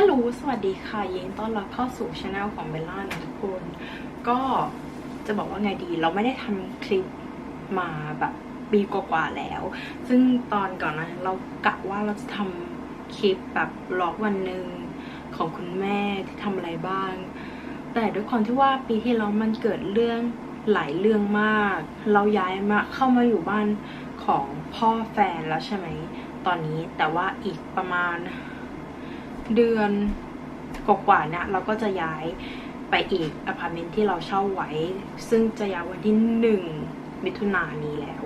ฮัลโหล สวัสดีค่ะ ยินต้อนรับเข้าสู่ช anel ของเบลล่านะทุกคน ก็จะบอกว่าไงดี เราไม่ได้ทำคลิปมาแบบปีกว่าๆแล้ว ซึ่งตอนก่อนนะเรากะว่าเราจะทำคลิปแบบบล็อกวันหนึ่งของคุณแม่ที่ทำอะไรบ้าง แต่ด้วยความที่ว่าปีที่แล้วมันเกิดเรื่องหลายเรื่องมาก เราย้ายมาเข้ามาอยู่บ้านของพ่อแฟนแล้วใช่ไหม ตอนนี้แต่ว่าอีกประมาณ เดือนกกว่าเนี่ยเราก็จะย้ายไปอีกอพาร์ตเมนต์ที่เราเช่าไว้ ซึ่งจะย้ายวันที่หนึ่งมิถุนายนนี้แล้ว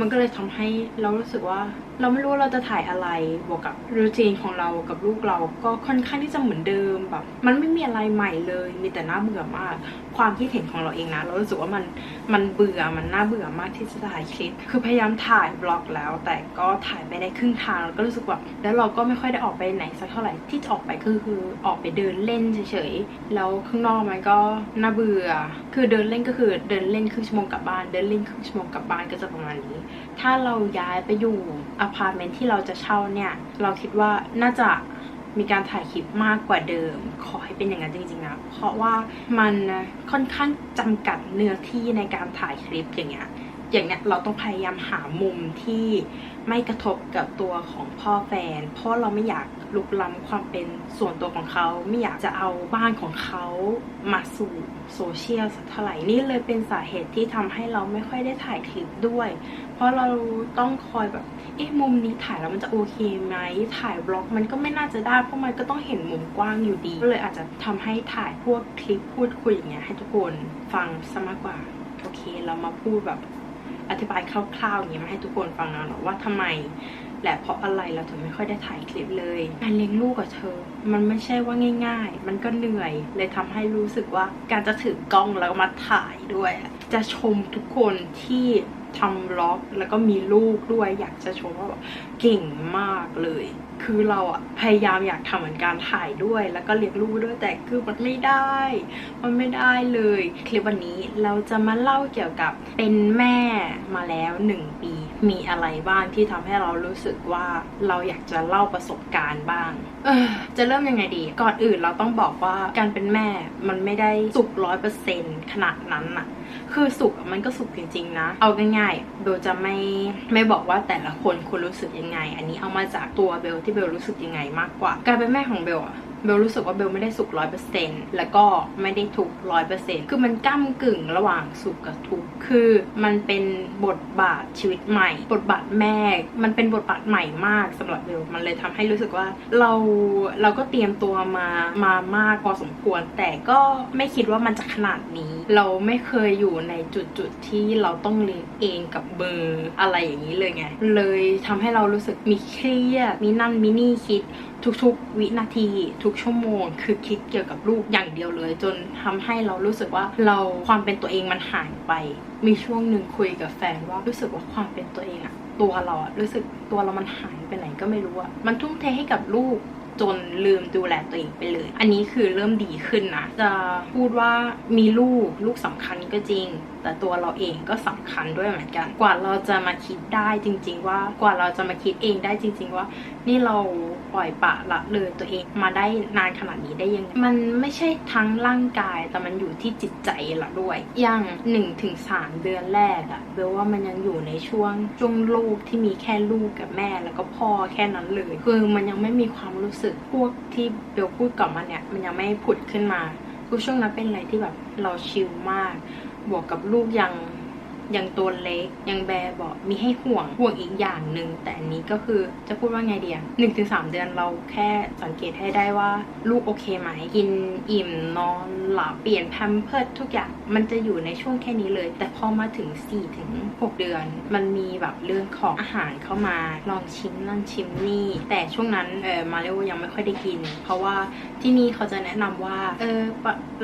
มันก็เลยทำให้เรารู้สึกว่า เราไม่รู้เราจะถ่ายอะไรบวกกับรูทีนของเรากับลูกเราก็ค่อนข้างที่จะเหมือนเดิมแบบ มันไม่มีอะไรใหม่เลย มีแต่น่าเบื่อมาก ความคิดเห็นของเราเองนะ เรารู้สึกว่ามัน มันเบื่อมันน่าเบื่อมากที่จะถ่ายคลิป คือพยายามถ่ายบล็อกแล้ว แต่ก็ถ่ายไปได้ครึ่งทางแล้วก็รู้สึกว่าแล้วเราก็ไม่ค่อยได้ออกไปไหนสักเท่าไหร่ที่จะออกไปก็คือออกไปเดินเล่นเฉยๆแล้วข้างนอกมันก็น่าเบื่อ คือเดินเล่นก็คือเดินเล่นครึ่งชั่วโมงกลับบ้านเดินเล่นครึ่งชั่วโมงกลับบ้านก็จะประมาณนี้ ถ้าเราย้ายไปอยู่อพาร์ตเมนต์ที่เราจะเช่าเนี่ยเราคิดว่าน่าจะ มีการถ่ายคลิปมากกว่าเดิม ขอให้เป็นอย่างนั้นจริงๆนะ เพราะว่ามันค่อนข้างจำกัดเนื้อที่ในการถ่ายคลิปอย่างเงี้ย อย่างเนี้ยเราต้องพยายามหามุมที่ไม่กระทบกับตัวของพ่อแฟน เพราะเราไม่อยากลุกล้ำความเป็นส่วนตัวของเขา ไม่อยากจะเอาบ้านของเขามาสู่โซเชียลสักเท่าไหร่นี่เลยเป็นสาเหตุที่ทำให้เราไม่ค่อยได้ถ่ายคลิปด้วย เพราะเราต้องคอยแบบ เอ๊ะมุมนี้ถ่ายแล้วมันจะโอเคไหมถ่ายบล็อกมันก็ไม่น่าจะได้เพราะมันก็ต้องเห็นมุมกว้างอยู่ดี ก็เลยอาจจะทำให้ถ่ายพวกคลิปพูดคุยอย่างเงี้ยให้ทุกคนฟังซะมากกว่า โอเค เรามาพูดแบบอธิบายคร่าวๆอย่างเงี้ยมาให้ทุกคนฟังนะเนาะว่าทำไมและเพราะอะไรเราถึงไม่ค่อยได้ถ่ายคลิปเลยการเลี้ยงลูกกับเธอ มันไม่ใช่ว่าง่าย ๆ มันก็เหนื่อย เลยทำให้รู้สึกว่าการจะถือกล้องแล้วมาถ่ายด้วย จะชมทุกคนที่ ทำบล็อกแล้วก็มีลูกด้วยอยากจะชมว่าแบบเก่งมากเลย คือเราอะพยายามอยากทำเหมือนการถ่ายด้วย แล้วก็เลี้ยงลูกด้วยแต่คือมันไม่ได้ มันไม่ได้เลย คลิปวันนี้เราจะมาเล่าเกี่ยวกับเป็นแม่มาแล้วหนึ่งปี มีอะไรบ้างที่ทำให้เรารู้สึกว่าเราอยากจะเล่าประสบการณ์บ้าง เออจะเริ่มยังไงดี ก่อนอื่นเราต้องบอกว่าการเป็นแม่มันไม่ได้สุกร้อยเปอร์เซ็นขนาดนั้นอะคือสุกอะมันก็สุกจริงๆนะ เอาง่ายๆเบลจะไม่ไม่บอกว่าแต่ละคนคุณรู้สึกยังไง อันนี้เอามาจากตัวเบลที่เบลรู้สึกยังไงมากกว่า การเป็นแม่ของเบลอะ เบลรู้สึกว่าเบลไม่ได้สุกร้อยเปอร์เซ็นแล้วก็ไม่ได้ทุกร้อยเปอร์เซ็นคือมันก้ากึ่งระหว่างสุกกับทุกข์คือมันเป็นบทบาทชีวิตใหม่ บทบาทแม่ มันเป็นบทบาทใหม่มากสำหรับเบลมันเลยทำให้รู้สึกว่าเราเราก็เตรียมตัวมามามากพอสมควร แต่ก็ไม่คิดว่ามันจะขนาดนี้ เราไม่เคยอยู่ในจุดจุดที่เราต้องเลี้ยงเองกับมืออะไรอย่างนี้เลยไงเลยทำให้เรารู้สึกมีเครียดมีนั่นมีนี่คิด ทุกๆ วินาที ทุกชั่วโมง คือคิดเกี่ยวกับลูกอย่างเดียวเลย จนทำให้เรารู้สึกว่าเราความเป็นตัวเองมันหายไป มีช่วงหนึ่งคุยกับแฟนว่ารู้สึกว่าความเป็นตัวเองอะตัวเราอะรู้สึกตัวเรามันหายไปไหนก็ไม่รู้อะมันทุ่มเทให้กับลูกจนลืมดูแลตัวเองไปเลย อันนี้คือเริ่มดีขึ้นนะ จะพูดว่ามีลูกลูกสำคัญก็จริงแต่ตัวเราเองก็สำคัญด้วยเหมือนกัน กว่าเราจะมาคิดได้จริง ๆ ว่ากว่าเราจะมาคิดเองได้จริง ๆ ว่า นี่เราปล่อยปะละเลยตัวเองมาได้นานขนาดนี้ได้ยังไงมันไม่ใช่ทั้งร่างกายแต่มันอยู่ที่จิตใจละด้วย อย่าง1นถึงสเดือนแรกอะเบลว่ามันยังอยู่ในช่วงช่วงลูกที่มีแค่ลูกกับแม่แล้วก็พ่อแค่นั้นเลย คือมันยังไม่มีความรู้สึกพวกที่เบลพูดก่อนมาเนี่ยมันยังไม่ผุดขึ้นมาคือช่วงนั้นเป็นอะไรที่แบบเราชิลมาก บวกกับลูกยังยังตัวเล็กยังแบเบอกมีให้ห่วงห่วงอีกอย่างหนึ่งแต่อันนี้ก็คือจะพูดว่าไงเดียหนึ่งถึงสามเดือนเราแค่สังเกตให้ได้ว่า ลูกโอเคไหมกินอิ่มนอน หลับเปลี่ยนแพมเพิร์ดทุกอย่างมันจะอยู่ในช่วงแค่นี้เลย แต่พอมาถึง4ี่ถึงหเดือน มันมีแบบเรื่องของอาหารเข้ามาลองชิมนั่นชิมนี่ แต่ช่วงนั้นเออมาเรโอยังไม่ค่อยได้กิน เพราะว่าที่นี่เขาจะแนะนำว่าเออ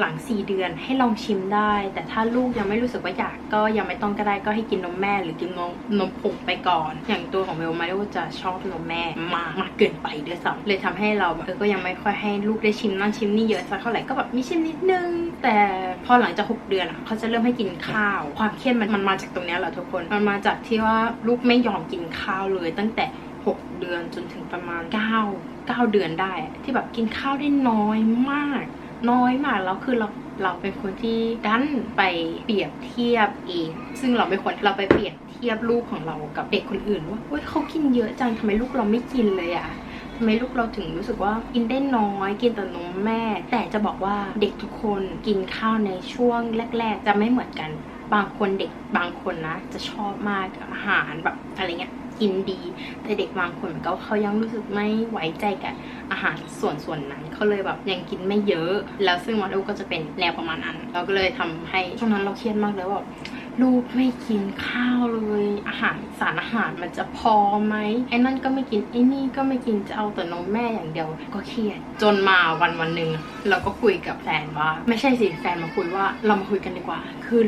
หลัง 4 เดือนให้ลองชิมได้ แต่ถ้าลูกยังไม่รู้สึกว่าอยากก็ยังไม่ต้องก็ได้ก็ให้กินนมแม่หรือกินนมนมผงไปก่อน อย่างตัวของเบลมาเรโอจะชอบนมแม่มากมากเกินไปด้วยซ้ำเลยทำให้เราเออก็ยังไม่ค่อยให้ลูกได้ชิมนั่นชิมนี่เยอะสักเท่าไหร่ก็แบบมีชิมนิดนึงแต่พอหลังจาก 6 เดือนอะเขาจะเริ่มให้กินข้าว ความเครียดมันมันมาจากตรงนี้แหละทุกคน มันมาจากที่ว่าลูกไม่ยอมกินข้าวเลย ตั้งแต่ 6 เดือนจนถึงประมาณ 9 9 เดือนได้ ที่แบบกินข้าวได้น้อยมาก น้อยมากแล้วคือเราเราเป็นคนที่ดันไปเปรียบเทียบเอง ซึ่งเราไม่ควรเราไปเปรียบเทียบลูกของเรากับเด็กคนอื่นว่าเฮ้ยเขากินเยอะจังทำไมลูกเราไม่กินเลยอะ ทำไมลูกเราถึงรู้สึกว่ากินได้น้อยกินแต่นมแม่ แต่จะบอกว่าเด็กทุกคนกินข้าวในช่วงแรก ๆ จะไม่เหมือนกัน บางคนเด็กบางคนนะ จะชอบมากอาหารแบบอะไรเงี้ยกินดี แต่เด็กบางคนเหมือนกับเขายังรู้สึกไม่ไว้ใจกับอาหารส่วนส่วนนั้นเขาเลยแบบยังกินไม่เยอะ แล้วซึ่งมาดูก็จะเป็นแนวประมาณนั้น เราก็เลยทำให้ช่วงนั้นเราเครียดมากเลยว่า ลูกไม่กินข้าวเลย อาหารสารอาหารมันจะพอไหมไอ้นั่นก็ไม่กินไอ้นี่ก็ไม่กินจะเอาแต่นมแม่อย่างเดียว ก็เครียดจนมาวันวันหนึ่งเราก็คุยกับแฟนว่า ไม่ใช่สิแฟนมาคุยว่าเรามาคุยกันดีกว่า คือ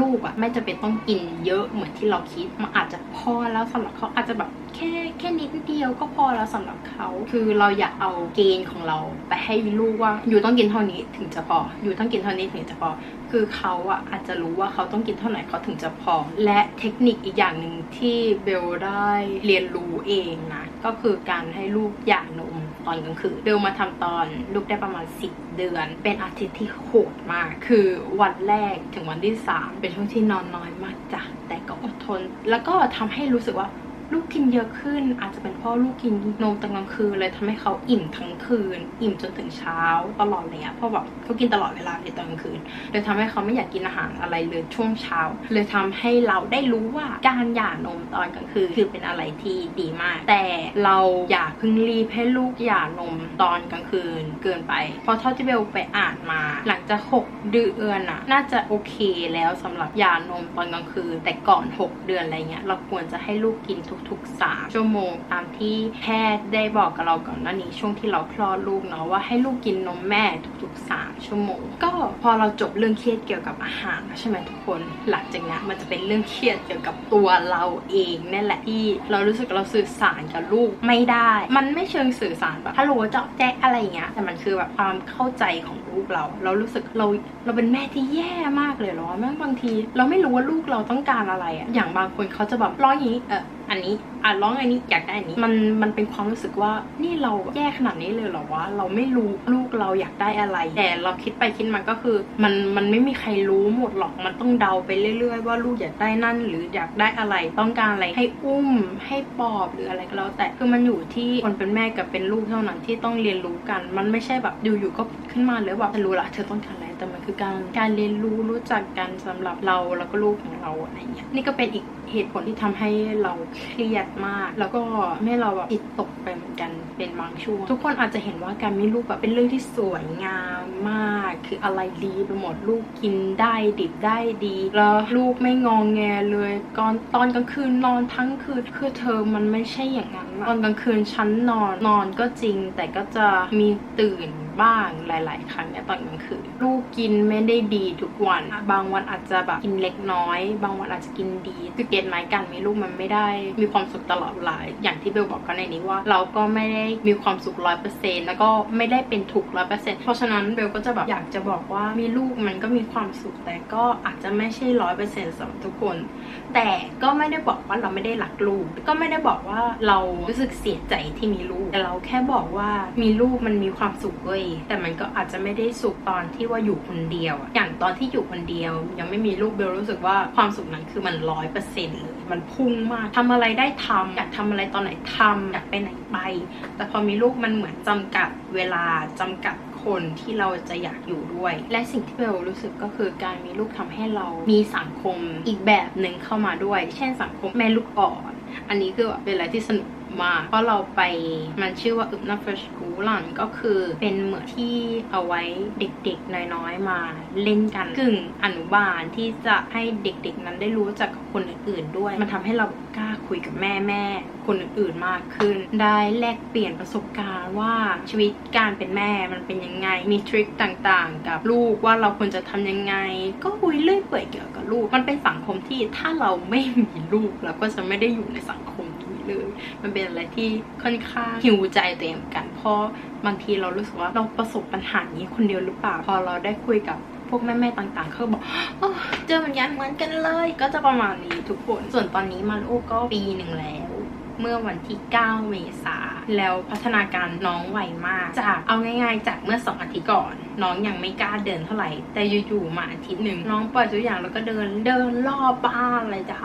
ลูกอะไม่จะเป็นต้องกินเยอะเหมือนที่เราคิดมันอาจจะพอแล้วสำหรับเขาอาจจะแบบแค่แค่นิดเดียวก็พอแล้วสำหรับเขา คือเราอยากเอาเกณฑ์ของเราไปให้ลูกว่าอยู่ต้องกินเท่านี้ถึงจะพออยู่ต้องกินเท่านี้ถึงจะพอคือเขาอะอาจจะรู้ว่าเขาต้องกินเท่าไหร่เขาถึงจะพอและเทคนิคอีกอย่างหนึ่งที่เบลได้เรียนรู้เองนะก็คือการให้ลูกหย่านมตอนกลางคืนเบลมาทำตอนลูกได้ประมาณ 10 เดือน เป็นอาทิตย์ที่โหดมาก คือวันแรกถึงวันที่ 3 เป็นช่วงที่นอนน้อยมากจ้ะแต่ก็อดทน แล้วก็ทำให้รู้สึกว่า ลูกกินเยอะขึ้น อาจจะเป็นเพราะลูกกินนมตอนกลางคืนเลยทำให้เขาอิ่มทั้งคืน อิ่มจนถึงเช้าตลอดเลยอะเพราะแบบเขากินตลอดเวลาในตอนกลางคืนเลยทำให้เขาไม่อยากกินอาหารอะไรเลยช่วงเช้า เลยทำให้เราได้รู้ว่าการหย่านมตอนกลางคืนคือเป็นอะไรที่ดีมาก แต่เราอย่าเพิ่งรีบให้ลูกหย่านมตอนกลางคืนเกินไป เพราะเท่าที่เบลไปอ่านมา หลังจาก6เดือนอะน่าจะโอเคแล้วสำหรับหย่านมตอนกลางคืน แต่ก่อน 6 เดือนอะไรเงี้ยเราควรจะให้ลูกกินทุกๆ 3 ชั่วโมงตามที่แพทย์ได้บอกกับเราก่อนหน้านี้ช่วงที่เราคลอดลูกเนาะว่าให้ลูกกินนมแม่ทุกๆ 3 ชั่วโมง ก็พอเราจบเรื่องเครียดเกี่ยวกับอาหารแล้วใช่ไหมทุกคนหลังจากนั้มันจะเป็นเรื่องเครียดเกี่ยวกับตัวเราเองนั่นแหละที่เรารู้สึกเราสื่อสารกับลูกไม่ได้ มันไม่เชิงสื่อสารแบบฮัลโหลเจาะแจ๊ะอะไรอย่างเงี้ยแต่มันคือแบบความเข้าใจของลูกเรา เรารู้สึกเราเราเป็นแม่ที่แย่มากเลยหรอแม่งบางที เราไม่รู้ว่าลูกเราต้องการอะไรอะอย่างบางคนเขาจะแบบร้องอย่างนี้เออ อันนี้อะร้องอันนี้อยากได้อันนี้ มันมันเป็นความรู้สึกว่านี่เราแย่ขนาดนี้เลยเหรอวะเราไม่รู้ลูกเราอยากได้อะไร แต่เราคิดไปคิดมาก็คือ มันมันไม่มีใครรู้หมดหรอกมันต้องเดาไปเรื่อย ๆ ว่าลูกอยากได้นั่น หรืออยากได้อะไร ต้องการอะไรให้อุ้ม ให้ปอบหรืออะไรก็แล้วแต่คือมันอยู่ที่คนเป็นแม่กับเป็นลูกเท่านั้นที่ต้องเรียนรู้กัน มันไม่ใช่แบบอยู่ๆก็ขึ้นมาเลยแบบฉันรู้ละเธอต้องการอะไรแต่มันคือการการเรียนรู้รู้จักกันสำหรับเราแล้วก็ลูกของเราอะไรเงี้ยนี่ก็เป็นอีก เหตุผลที่ทำให้เราเครียดมาก แล้วก็ให้เราแบบจิตตกไปเหมือนกันเป็นบางช่วง ทุกคนอาจจะเห็นว่าการมีลูกแบบเป็นเรื่องที่สวยงามมาก คืออะไรดีไปหมดลูกกินได้ดิบได้ดี แล้วลูกไม่งองแงเลยก่อนตอนกลางคืนนอนทั้งคืนคือเธอมันไม่ใช่อย่างนั้นตอนกลางคืนฉันนอนนอนก็จริง แต่ก็จะมีตื่น บ้างหลาย ๆ ครั้งเนี่ยตอนกลางคืนลูกกินไม่ได้ดีทุกวัน บางวันอาจจะแบบกินเล็กน้อย บางวันอาจจะกินดีคือเกณฑ์หมายการมีลูกมันไม่ได้ มีความสุขตลอดเวลาอย่างที่เบลบอกกันในนี้ว่า เราก็ไม่ได้มีความสุขร้อยเปอร์เซ็นต์แล้วก็ไม่ได้เป็นทุกร้อยเปอร์เซ็นต์เพราะฉะนั้นเบลก็จะแบบอยากจะบอกว่ามีลูกมันก็มีความสุขแต่ก็อาจจะไม่ใช่ร้อยเปอร์เซ็นต์สำหรับทุกคน แต่ก็ไม่ได้บอกว่าเราไม่ได้รักลูก ก็ไม่ได้บอกว่าเรารู้สึกเสียใจที่มีลูก แต่เราแค่บอกว่ามีลูกมันมีความสุขเว้ยแต่มันก็อาจจะไม่ได้สุขตอนที่ว่าอยู่คนเดียว อย่างตอนที่อยู่คนเดียว ยังไม่มีลูกเบลรู้สึกว่าความสุขนั้นคือมันร้อยเปอร์เซ็นต์เลยมันพุ่งมากทำอะไรได้ทำอยากทำอะไรตอนไหนทำอยากไปไหนไป แต่พอมีลูกมันเหมือนจำกัดเวลาจำกัดคนที่เราจะอยากอยู่ด้วย และสิ่งที่เบลรู้สึกก็คือการมีลูกทำให้เรามีสังคมอีกแบบหนึ่งเข้ามาด้วย เช่นสังคมแม่ลูกอ่อน อันนี้คือแบบเป็นอะไรที่สนุก มาก เพราะเราไปมันชื่อว่าอึบนาเฟสกูลันก็คือเป็นเหมือนที่เอาไว้เด็กๆน้อยๆมาเล่นกันกึ่งอนุบาลที่จะให้เด็กๆนั้นได้รู้จักกับคนอื่นๆด้วย มันทำให้เรากล้าคุยกับแม่แม่ๆคนอื่นๆมากขึ้น ได้แลกเปลี่ยนประสบการณ์ว่าชีวิตการเป็นแม่มันเป็นยังไง มีทริคต่างๆ กับลูกว่าเราควรจะทำยังไง ก็คุยเรื่อยเปื่อยเกี่ยวกับลูก มันเป็นสังคมที่ถ้าเราไม่มีลูกเราก็จะไม่ได้อยู่ในสังคม เลย มันเป็นอะไรที่ค่อนข้างหิวใจตัวเองเหมือนกัน เพราะบางทีเรารู้สึกว่าเราประสบปัญหานี้คนเดียวหรือเปล่า พอเราได้คุยกับพวกแม่ๆต่างๆเขาบอกเจอเหมือนกันเหมือนกันเลย ก็จะประมาณนี้ทุกคน ส่วนตอนนี้มาลูกก็ปีหนึ่งแล้ว เมื่อวันที่ 9 เมษาแล้วพัฒนาการน้องไวมากจากเอาง่ายๆ จากเมื่อ 2 อาทิตย์ก่อนน้องยังไม่กล้าเดินเท่าไหร่ แต่อยู่ๆมาอาทิตย์หนึ่งน้องปล่อยตัวอย่างแล้วก็เดินเดินรอบบ้านเลยจ้า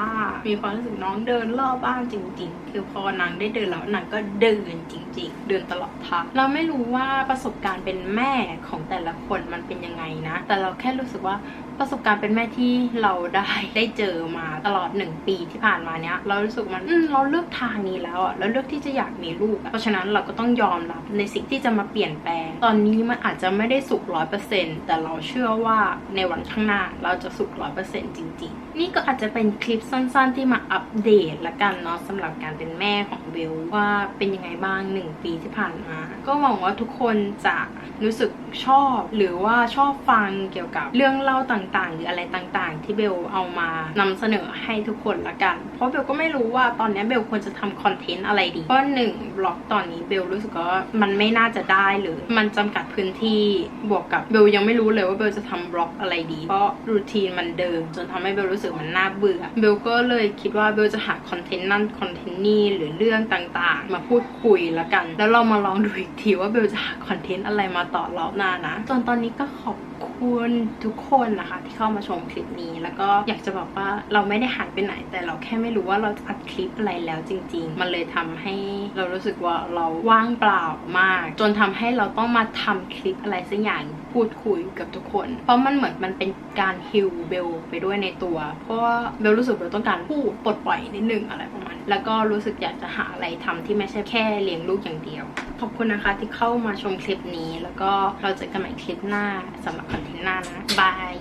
มีความรู้สึกน้องเดินรอบบ้านจริง ๆ คือพอนางได้เดินแล้วนางก็เดินจริง ๆ เดินตลอดทางเราไม่รู้ว่าประสบการณ์เป็นแม่ของแต่ละคนมันเป็นยังไงนะ แต่เราแค่รู้สึกว่าประสบการณ์เป็นแม่ที่เราได้ได้เจอมาตลอดหนึ่งปีที่ผ่านมาเนี้ยเรารู้สึกมันเราเลือกทางนี้แล้วอะแล้วเลือกที่จะอยากมีลูก เพราะฉะนั้นเราก็ต้องยอมรับในสิ่งที่จะมาเปลี่ยนแปลง ตอนนี้มันอาจจะไม่ได้สุขร้อยเปอร์เซ็นแต่เราเชื่อว่าในวันข้างหน้าเราจะสุขร้อยเปอร์เซ็นจริง ๆ นี่ก็อาจจะเป็นคลิปสั้นๆ ที่มาอัปเดตละกันเนาะสำหรับการเป็นแม่ของเบลว่าเป็นยังไงบ้างหนึ่งปีที่ผ่านมา ก็หวังว่าทุกคนจะรู้สึกชอบ หรือว่าชอบฟังเกี่ยวกับเรื่องเล่าต่างๆ หรืออะไรต่างๆ ที่เบลเอามานำเสนอให้ทุกคนละกัน เพราะเบลก็ไม่รู้ว่าตอนนี้เบลควรจะทำคอนเทนต์อะไรดีเพราะหนึ่งบล็อกตอนนี้เบลรู้สึกว่ามันไม่น่าจะได้เลย มันจำกัดพื้นที่บวกกับเบลยังไม่รู้เลยว่าเบลจะทำบล็อกอะไรดี เพราะรูทีนมันเดิม จนทำให้เบลรู้สึกมันน่าเบื่อ เบลก็เลยคิดว่าเบลจะหาคอนเทนต์นั่นคอนเทนต์นี่หรือเรื่องต่างๆ มาพูดคุยละกัน แล้วเรามาลองดูอีกทีว่าเบลจะหาคอนเทนต์อะไรมาต่อรอบหน้านะ จนตอนนี้ก็ขอบ คุณทุกคนนะคะ ที่เข้ามาชมคลิปนี้ แล้วก็อยากจะบอกว่าเราไม่ได้หายไปไหน แต่เราแค่ไม่รู้ว่าเราจะอัดคลิปอะไรแล้วจริง ๆ มันเลยทำให้เรารู้สึกว่าเราว่างเปล่ามาก จนทำให้เราต้องมาทำคลิปอะไรสักอย่าง พูดคุยกับทุกคน เพราะมันเหมือนมันเป็นการฮิลเบลไปด้วยในตัว เพราะว่าเบลรู้สึกเบลต้องการพูดปลดปล่อยนิดนึงอะไรประมาณนี้แล้วก็รู้สึกอยากจะหาอะไรทำที่ไม่ใช่แค่เลี้ยงลูกอย่างเดียว ขอบคุณนะคะที่เข้ามาชมคลิปนี้ แล้วก็เราเจอกันใหม่คลิปหน้าสำหรับคอนเทนต์หน้านะบาย